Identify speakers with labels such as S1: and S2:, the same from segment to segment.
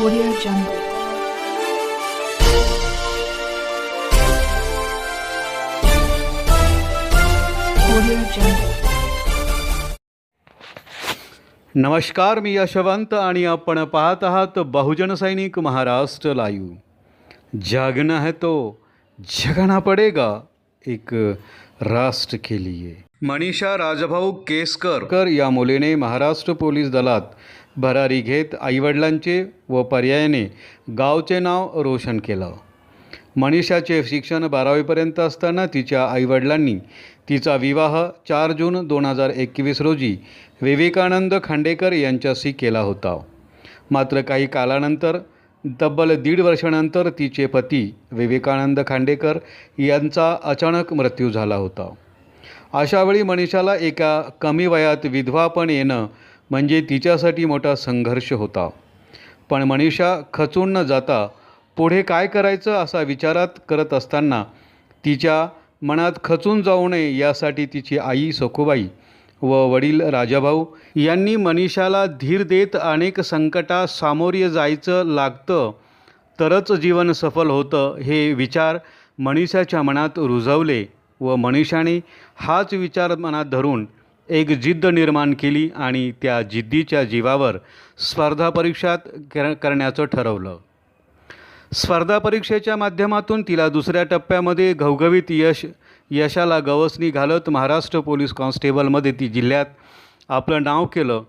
S1: Audio Jungle. Audio Jungle.
S2: नमस्कार, मी यशवंत आणि आपण पाहत आहात बहुजन सैनिक महाराष्ट्र लाईव्ह जागना है तो जगना पडेगा एक राष्ट्र के लिए मनीषा राजभाऊ केसकर कर या मुलीने महाराष्ट्र पोलीस दलात भरारी घेत आईवडिलांचे व पर्यायाने गावचे नाव रोशन केलं. मनीषाचे शिक्षण बारावीपर्यंत असताना तिच्या आईवडिलांनी तिचा विवाह चार जून दोन हजार एकवीस रोजी विवेकानंद खांडेकर यांच्याशी केला होता. मात्र काही कालानंतर तब्बल दीड वर्षानंतर तिचे पती विवेकानंद खांडेकर यांचा अचानक मृत्यू झाला होता. अशावेळी मनीषाला एका कमी वयात विधवापण येणं म्हणजे तिच्यासाठी मोठा संघर्ष होता. पण मनीषा खचून न जाता पुढे काय करायचं असा विचारात करत असताना तिच्या मनात खचून जाऊ नये यासाठी तिची आई सखुबाई व वडील राजाभाऊ यांनी मनीषाला धीर देत अनेक संकटा सामोरे जायचं लागतं तरच जीवन सफल होतं हे विचार मनीषाच्या मनात रुजवले व मनीषाने हाच विचार मनात धरून एक जिद्द निर्माण केली आणि त्या जिद्दीच्या जीवावर स्पर्धा परीक्षात कर करण्याचं ठरवलं. स्पर्धा परीक्षेच्या माध्यमातून तिला दुसऱ्या टप्प्यामध्ये घवघवीत यश यशाला गवसणी घालत महाराष्ट्र पोलीस कॉन्स्टेबलमध्ये ती जिल्ह्यात आपलं नाव केलं.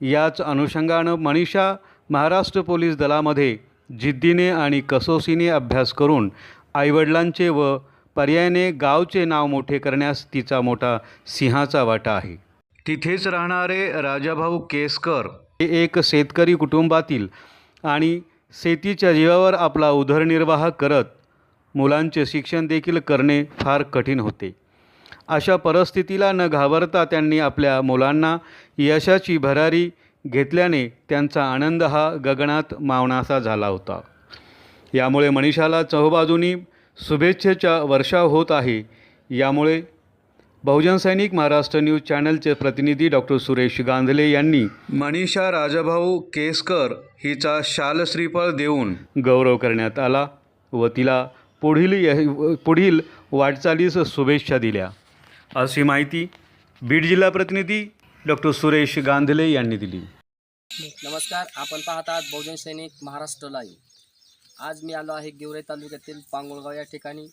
S2: याच अनुषंगानं मनीषा महाराष्ट्र पोलीस दलामध्ये जिद्दीने आणि कसोसीने अभ्यास करून आईवडिलांचे व पर्यायाने गावचे नाव मोठे करण्यास तिचा मोठा सिंहाचा वाटा आहे. तिथेच राहणारे राजाभाऊ केसकर हे एक शेतकरी कुटुंबातील आणि शेतीच्या जीवावर आपला उदरनिर्वाह करत मुलांचे शिक्षण देखील करणे फार कठीण होते. अशा परिस्थितीला न घाबरता त्यांनी आपल्या मुलांना यशाची भरारी घेतल्याने त्यांचा आनंद हा गगनात मावणासा झाला होता. यामुळे मनीषाला चहबाजूनी शुभेच्छेच्या वर्षा होत आहे. यामुळे बहुजन सैनिक महाराष्ट्र न्यूज चॅनलचे प्रतिनिधी डॉक्टर सुरेश गांधले यांनी मनीषा राजाभाऊ केसकर हिचा शाल श्रीफळ देऊन गौरव करण्यात आला व तिला पुढील य- पुढील वाटचालीस शुभेच्छा दिल्या. अशी माहिती बीड जिल्हा प्रतिनिधी डॉक्टर सुरेश गांधले यांनी दिली.
S3: नमस्कार आपण पाहत आहात बहुजन सैनिक महाराष्ट्र लाईव्ह. आज मी आलो आहे गेवराई तालुक्यातील पांगोळगाव या ठिकाणी.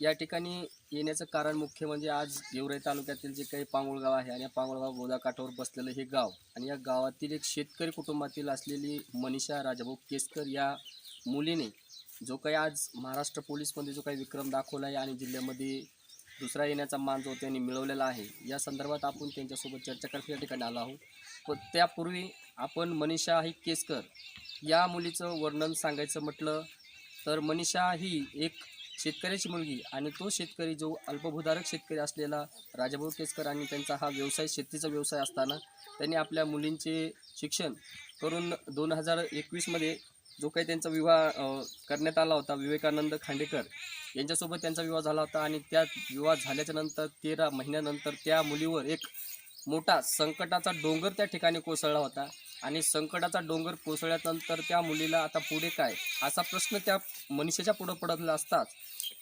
S3: या ठिकाणी येण्याचं कारण मुख्य म्हणजे आज गेवराई तालुक्यातील जे काही पांगुळगाव आहे आणि या पांगोळगाव गोदाकाठावर बसलेलं हे गाव आणि या गावातील एक शेतकरी कुटुंबातील असलेली मनीषा राजाभाऊ केसकर या मुलीने जो काही आज महाराष्ट्र पोलीसमध्ये जो काही विक्रम दाखवला आहे आणि जिल्ह्यामध्ये दुसरा येण्याचा मान जो त्यांनी मिळवलेला आहे या संदर्भात आपण त्यांच्यासोबत चर्चा करत या ठिकाणी आलो आहोत. पण त्यापूर्वी आपण मनीषा ही केसकर या मुलीचं वर्णन सांगायचं म्हटलं तर मनीषा ही एक शेतकऱ्याची मुलगी आणि तो शेतकरी जो अल्पभूधारक शेतकरी असलेला राजाभाऊ केसकर आणि त्यांचा हा व्यवसाय शेतीचा व्यवसाय असताना त्यांनी आपल्या मुलींचे शिक्षण करून दोन हजार एकवीसमध्ये जो काही त्यांचा विवाह करण्यात आला होता विवेकानंद खांडेकर यांच्यासोबत त्यांचा विवाह झाला होता आणि त्या विवाह झाल्याच्यानंतर तेरा महिन्यानंतर त्या मुलीवर एक मोठा संकटाचा डोंगर त्या ठिकाणी कोसळला होता. आणि संकटाचा डोंगर कोसळल्यानंतर त्या मुलीला आता पुढे काय? असा प्रश्न त्या मनुष्याच्या पुढं पडतला असताच.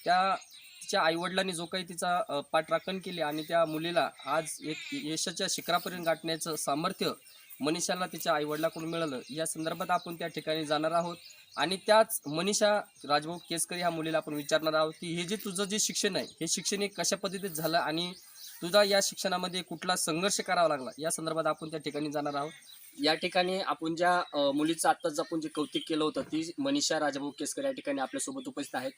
S3: त्या तिच्या आईवडिलांनी जो काही तिचा पाठराखण केली आणि त्या मुलीला आज एक यशाच्या शिखरापर्यंत गाठण्याचं सामर्थ्य मनीषाला तिच्या आईवडिलाकडून मिळालं. या संदर्भात आपण त्या ठिकाणी जाणार आहोत. आणि त्याच मनीषा राजभाऊ केसकर ह्या मुलीला आपण विचारणार आहोत की हे जे तुझं जे शिक्षण आहे हे शिक्षण हे कशा पद्धतीत झालं आणि तुझा या शिक्षणामध्ये कुठला संघर्ष करावा लागला? या संदर्भात आपण त्या ठिकाणी जाणार आहोत. या ठिकाणी आपण ज्या मुलीचं आत्ताच आपण जे कौतिक केलं होतं ती मनीषा राजाभाऊ केसकर या ठिकाणी आपल्यासोबत उपस्थित आहेत.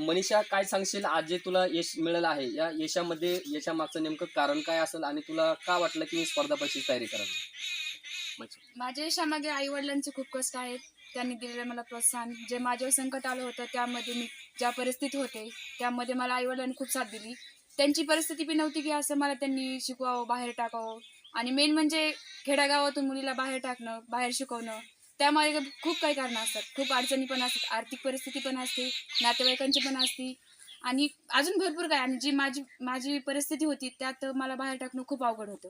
S3: मनीषा काय सांगशील? आज जे तुला यश मिळालं आहे या यशामध्ये यशामागचं नेमकं कारण काय असेल आणि तुला का वाटलं की मी स्पर्धा परीक्षेची तयारी करावी?
S4: माझ्या यशामागे आई वडिलांचे खूप कष्ट आहेत. त्यांनी दिलेलं मला प्रोत्साहन. जे माझ्यावर संकट आलं होतं त्यामध्ये मी ज्या परिस्थितीत होते त्यामध्ये मला आई वडिलांनी खूप साथ दिली. त्यांची परिस्थिती बी नव्हती की असं मला त्यांनी शिकवावं बाहेर टाकावं. आणि मेन म्हणजे खेड्यागावातून मुलीला बाहेर टाकणं बाहेर शिकवणं. त्यामागे खूप काही कारणं असतात. खूप अडचणी पण असतात. आर्थिक परिस्थिती पण असते. नातेवाईकांची पण असते. आणि अजून भरपूर काय. आणि जी माझी माझी परिस्थिती होती त्यात मला बाहेर टाकणं खूप अवघड होतं.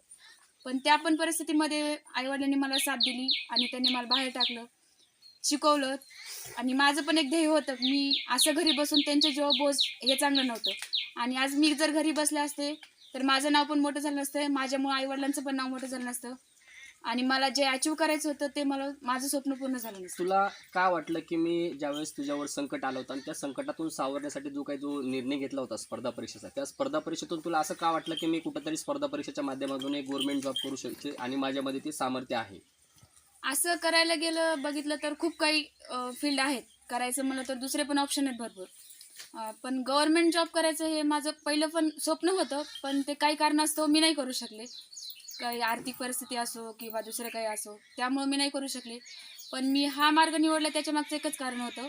S4: पण त्या पण परिस्थितीमध्ये आईवडिलांनी मला साथ दिली आणि त्यांनी मला बाहेर टाकलं शिकवलं. आणि माझं पण एक ध्येय होतं. मी असं घरी बसून त्यांचे जेव्हा बोज हे चांगलं नव्हतं. आणि आज मी जर घरी बसले असते तर माझं नाव पण मोठं झालं नसतं माझ्यामुळे आईवडिलांचं पण नाव मोठं झालं नसतं. आणि मला जे अचीव करायचं होतं ते मला माझं स्वप्न पूर्ण झालं नसतं.
S3: तुला का वाटलं की मी ज्यावेळेस तुझ्यावर संकट आलं होतं आणि त्या संकटातून सावरण्यासाठी जो काही जो निर्णय घेतला होता स्पर्धा परीक्षेचा त्या स्पर्धा परीक्षेतून तुला असं का वाटलं की मी कुठंतरी स्पर्धा परीक्षेच्या माध्यमातून एक गव्हर्नमेंट जॉब करू शकते आणि माझ्यामध्ये ते सामर्थ्य आहे?
S4: असं करायला गेलं बघितलं तर खूप काही फील्ड आहेत. करायचं म्हणलं तर दुसरे पण ऑप्शन आहेत भरपूर. पण गव्हर्नमेंट जॉब करायचं हे माझं पहिलं पण स्वप्न होतं पण ते काही कारणास्तव मी नाही करू शकले. काही आर्थिक परिस्थिती असो किंवा दुसरं काही असो त्यामुळे मी नाही करू शकले. पण मी हा मार्ग निवडला त्याच्या मागचं एकच कारण होतं.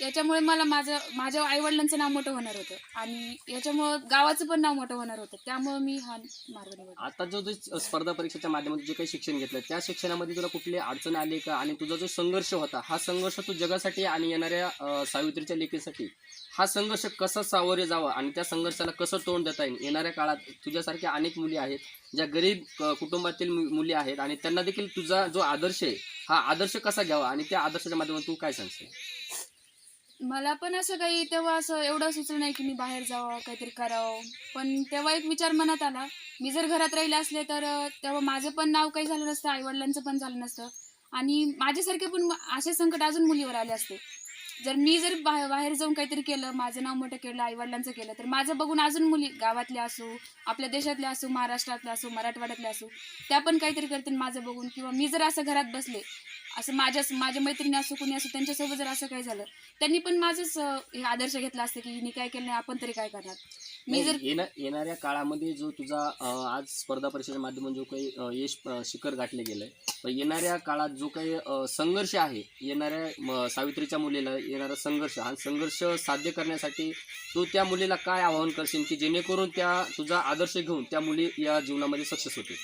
S4: याच्यामुळे मला माझं माझ्या आईवडिलांचं नाव मोठं होणार होतं. आणि याच्यामुळं गावाचं पण नाव मोठं होणार होतं. त्यामुळे मी हा मार्ग निवडला
S3: आता जो तू स्पर्धा परीक्षेच्या माध्यमातून जे काही शिक्षण घेतलं त्या शिक्षणामध्ये तुला कुठली अडचण आली का? आणि तुझा जो संघर्ष होता हा संघर्ष तू जगासाठी आणि येणाऱ्या अं, सावित्रीच्या लेखीसाठी हा संघर्ष कसा सावरे जावा आणि त्या संघर्षाला कसं तोंड देता येईल? येणाऱ्या काळात तुझ्यासारख्या अनेक मुली आहेत ज्या गरीब अं, कुटुंबातील मु- मुली आहेत आणि त्यांना देखील तुझा जो आदर्श आहे हा आदर्श कसा घ्यावा? आणि त्या आदर्शाच्या माध्यमातून तू काय सांगशील?
S4: मला पण असं काही तेव्हा असं एवढं सुचलं नाही की मी बाहेर जावं काहीतरी करावं. पण तेव्हा एक विचार मनात आला. मी जर घरात राहिले असले तर तेव्हा माझं पण नाव काही झालं नसतं आईवडिलांचं पण झालं नसतं. आणि माझ्यासारखे पण असे संकट अजून मुलीवर आले असते. जर मी जर बाहेर बाहेर जाऊन काहीतरी केलं माझं नाव मोठं केलं आईवडिलांचं केलं तर माझं बघून अजून मुली गावातल्या असो आपल्या देशातल्या असो महाराष्ट्रातल्या असो मराठवाड्यातल्या असो त्या पण काहीतरी करतील माझं बघून. किंवा मी जर असं घरात बसले असं माझ्या माझ्या मैत्रिणी असो कुणी असो त्यांच्यासोबत जर असं काही झालं त्यांनी पण माझंच हे आदर्श घेतला असतं की हिने काय केलं नाही आपण तरी काय करणार? मी जर
S3: येणा- येणाऱ्या काळामध्ये जो तुझा अं, आज स्पर्धा परीक्षेच्या माध्यमातून जो काही अं, यश अं, शिखर गाठले गेलंय पण येणाऱ्या काळात जो काही अं, संघर्ष आहे येणाऱ्या म, सावित्रीच्या मुलीला येणारा संघर्ष हा संघर्ष साध्य करण्यासाठी तू त्या मुलीला काय आवाहन करशील की जेणेकरून त्या तुझा आदर्श घेऊन त्या मुली या जीवनामध्ये सक्सेस होतील?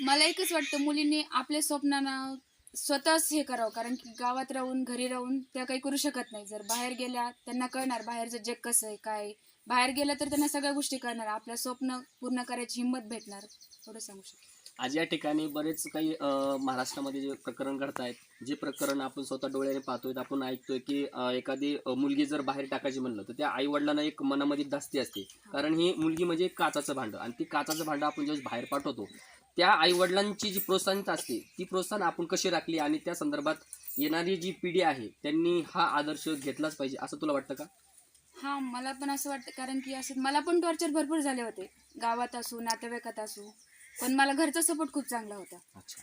S4: मला एकच वाटतं मुलींनी आपल्या स्वप्नांना स्वतःच हे करावं. कारण की गावात राहून घरी राहून त्या काही करू शकत नाही. जर बाहेर गेल्या त्यांना कळणार बाहेरचं जग कसं आहे काय. बाहेर गेलं तर त्यांना सगळ्या गोष्टी कळणार. आपलं स्वप्न पूर्ण करायची हिंमत भेटणार. एवढं सांगू शकतो.
S3: आज या ठिकाणी बरेच काही महाराष्ट्रामध्ये जे प्रकरण घडत आहेत जे प्रकरण आपण स्वतः डोळ्याने पाहतोय आपण ऐकतोय की एखादी मुलगी जर बाहेर टाकायची म्हणलं तर त्या आई वडिलांना एक मनामध्ये धास्ती असते. कारण ही मुलगी म्हणजे काचाचं भांडं. आणि ती काचाचं भांडं आपण ज्यावेळेस बाहेर पाठवतो त्या आई वडिलांची जी प्रोत्साहन असते ती प्रोत्साहन आपण कशी राखली आणि त्या संदर्भात येणारी जी पिढी आहे त्यांनी हा आदर्श घेतलाच पाहिजे असं तुला वाटतं का?
S4: हां मला पण असं वाटतं कारण की असं मला पण टॉर्चर भरपूर झाले होते. गावात असू नातेवाईकात असू पण मला घरचा सपोर्ट खूप चांगला होता.
S3: अच्छा.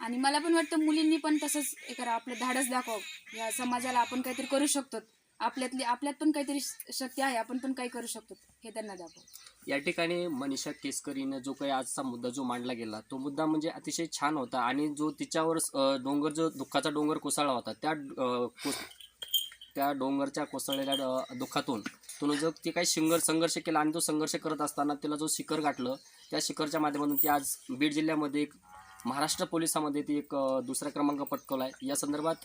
S4: आणि मला पण वाटतं मुलींनी पण तसंच हे करा आपलं धाडस दाखव या समाजाला आपण काहीतरी करू शकतो. आपल्यातली आपल्यात पण काहीतरी शक्य शक्ती आहे आपण पण काही करू शकतो हे त्यांना दाखव.
S3: या ठिकाणी मनीषा केसकरीनं जो काही आजचा मुद्दा जो मांडला गेला तो मुद्दा म्हणजे अतिशय छान होता आणि जो तिच्यावर डोंगर जो दुःखाचा डोंगर कोसळला होता त्या कोस- त्या डोंगरच्या कोसळलेल्या दुःखातून तिनं जो ती काही शिंगर संघर्ष केला आणि तो संघर्ष करत असताना तिला जो शिखर गाठलं त्या शिखरच्या माध्यमातून ती आज बीड जिल्ह्यामध्ये एक महाराष्ट्र पोलिसामध्ये ती एक दुसरा क्रमांक पटकवला आहे या संदर्भात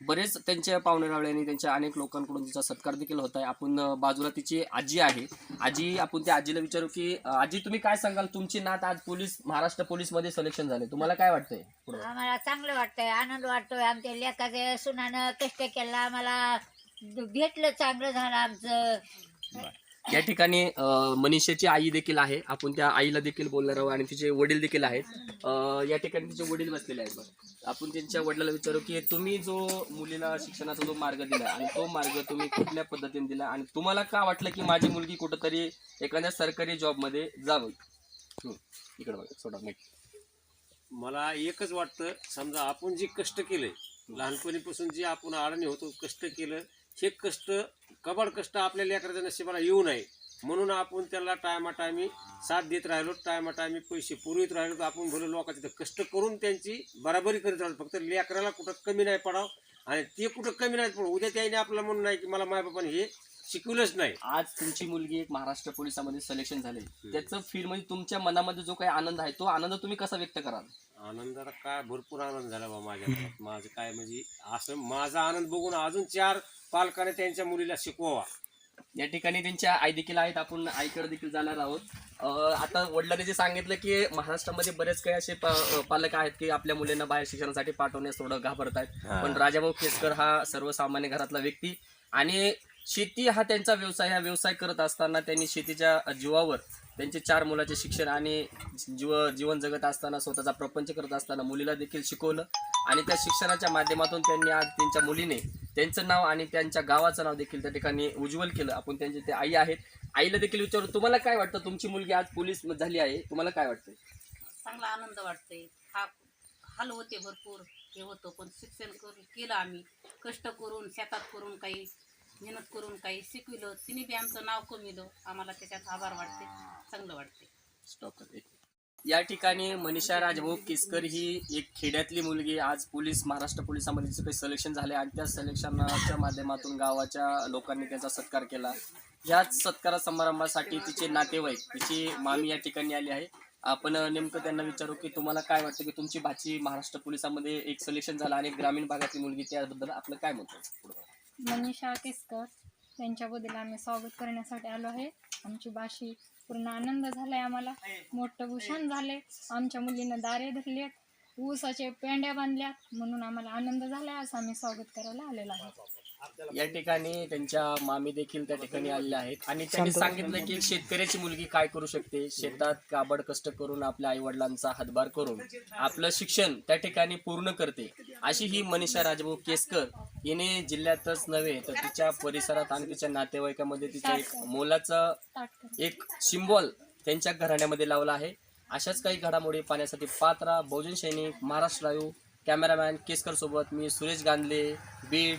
S3: बरेच त्यांच्या पाहुणेरावळ्यांनी त्यांच्या अनेक लोकांकडून तिचा सत्कार देखील होत आहे. आपण बाजूला तिची आजी आहे. आजी आपण त्या आजीला विचारू की आजी तुम्ही काय सांगाल? तुमची नात आज पोलीस महाराष्ट्र पोलीसमध्ये सिलेक्शन झाले. तुम्हाला काय वाटतंय पुढं?
S5: आम्हाला चांगलं वाटतंय आनंद वाटतोय. आमच्या लेखाचे सुनानं कष्ट केला. आम्हाला भेटलं चांगलं झालं आमचं.
S3: या ठिकाणी मनीषाची आई देखील आहे. आपण त्या आईला देखील बोलणार आहोत आणि तिचे वडील देखील आहेत. या ठिकाणी तिचे वडील बसलेले आहेत. आपण त्यांच्या वडिलाला विचारू की तुम्ही जो मुलीला शिक्षणाचा जो मार्ग दिला आणि तो मार्ग तुम्ही कुठल्या पद्धतीने दिला आणि तुम्हाला का वाटलं की माझी मुलगी कुठंतरी एखाद्या सरकारी जॉबमध्ये जावं? इकडे बघा सोडा माहिती
S6: मला एकच वाटतं समजा आपण जे कष्ट केले लहानपणीपासून जे आपण आळणी होतो कष्ट केलं हे कष्ट कबाड कष्ट आपल्या लेकराच्या नशिबाला येऊ नये. म्हणून आपण त्याला टायमा टायमी साथ देत राहिलो टायमा टायमी पैसे पुरवित राहिलो तर आपण भले लोकांचे तर कष्ट करून त्यांची बराबरी करीत राहिलो फक्त लेकराला कुठं कमी नाही पडावं आणि ते कुठं कमी नाही पडावं उद्या त्याने आपल्याला म्हणून नाही की मला मायबापाने हे शिकवलंच नाही.
S3: आज तुमची मुलगी एक महाराष्ट्र पोलिसामध्ये सिलेक्शन झाले. त्याचं फील म्हणजे तुमच्या मनामध्ये जो काही आनंद आहे तो आनंद तुम्ही कसा व्यक्त कराल?
S6: आनंदाला काय भरपूर आनंद झाला बा माझ्या मनात. माझं काय म्हणजे असं माझा आनंद बघून अजून चार पालकाने त्यांच्या मुलीला शिकवावा.
S3: या ठिकाणी त्यांच्या आई देखील आहेत आपण आईकडे देखील जाणार आहोत. अं, आता वडिलांनी जे सांगितलं की महाराष्ट्रामध्ये बरेच काही असे पा- पालक आहेत की आपल्या मुलींना बाहेर शिक्षणासाठी पाठवण्यास थोडं घाबरत आहेत पण राजाभाऊ केसकर हा सर्वसामान्य घरातला व्यक्ती आणि शेती हा त्यांचा व्यवसाय हा व्यवसाय करत असताना त्यांनी शेतीच्या जीवावर त्यांचे चार मुलाचे शिक्षण आणि जीव जीवन जगत असताना स्वतःचा प्रपंच करत असताना मुलीला देखील शिकवलं. आणि त्या शिक्षणाच्या माध्यमातून त्यांनी आज त्यांच्या मुलीने त्यांचं नाव आणि त्यांच्या गावाचं नाव देखील त्या ठिकाणी उज्ज्वल केलं. आपण त्यांचे ते आई आहेत. आईला देखील विचारू तुम्हाला काय वाटतं? तुमची मुलगी आज पोलीस झाली आहे. तुम्हाला काय वाटतं
S7: चांगला आनंद वाटतोय. हा हाल होते भरपूर हे होतं. पण शिक्षण करून केलं आम्ही. कष्ट करून शेतात करून काही मेहनत करून काही शिकविलं. तिने बी आमचं नाव कमिलं आम्हाला त्याच्यात आभार वाटते. चांगलं वाटते.
S3: स्टॉप या ठिकाणी मनीषा राजभाऊ केसकर ही एक खेड्यातली मुलगी. आज पोलीस महाराष्ट्र पोलिसामध्ये तिचं काही सिलेक्शन झाले आणि त्या सिलेक्शनाच्या माध्यमातून गावाच्या लोकांनी त्यांचा सत्कार केला. ह्याच सत्कार समारंभासाठी तिचे नातेवाईक तिची मामी या ठिकाणी आली आहे. आपण नेमकं त्यांना विचारू की तुम्हाला काय वाटतं की तुमची भाची महाराष्ट्र पोलिसामध्ये एक सिलेक्शन झालं आणि ग्रामीण भागातली मुलगी त्याबद्दल आपलं काय म्हणतो?
S8: मनीषा केसकर त्यांच्याबद्दल आम्ही स्वागत करण्यासाठी आलो आहे. आमची बाशी पूर्ण आनंद झालाय आम्हाला. मोठं भूषण झाले आमच्या मुलीनं दारे धरलेत. ऊसाचे पेंड्या बांधल्यात. म्हणून आम्हाला आनंद झालाय. असं आम्ही स्वागत करायला आलेलो आहे
S3: या ठिकाणी त्यांच्या मामी देखील त्या ठिकाणी आलेल्या आहेत. आणि त्यांनी सांगितलं की शेतकऱ्याची मुलगी काय करू शकते? शेतात काबड कष्ट करून आपल्या आई वडिलांचा हातभार करून आपलं शिक्षण त्या ठिकाणी पूर्ण करते. अशी ही मनीषा राजभाऊ केसकर हिने जिल्ह्यातच नव्हे तर तिच्या परिसरात आणि तिच्या नातेवाईकामध्ये तिच्या एक मोलाचं. एक सिम्बॉल त्यांच्या घराण्यामध्ये लावला आहे. अशाच काही घडामोडी पाहण्यासाठी पात्रा बहुजन सैनिक महाराष्ट्र लाईव्ह कॅमेरामॅन केसकर सोबत मी सुरेश गांधले बीड.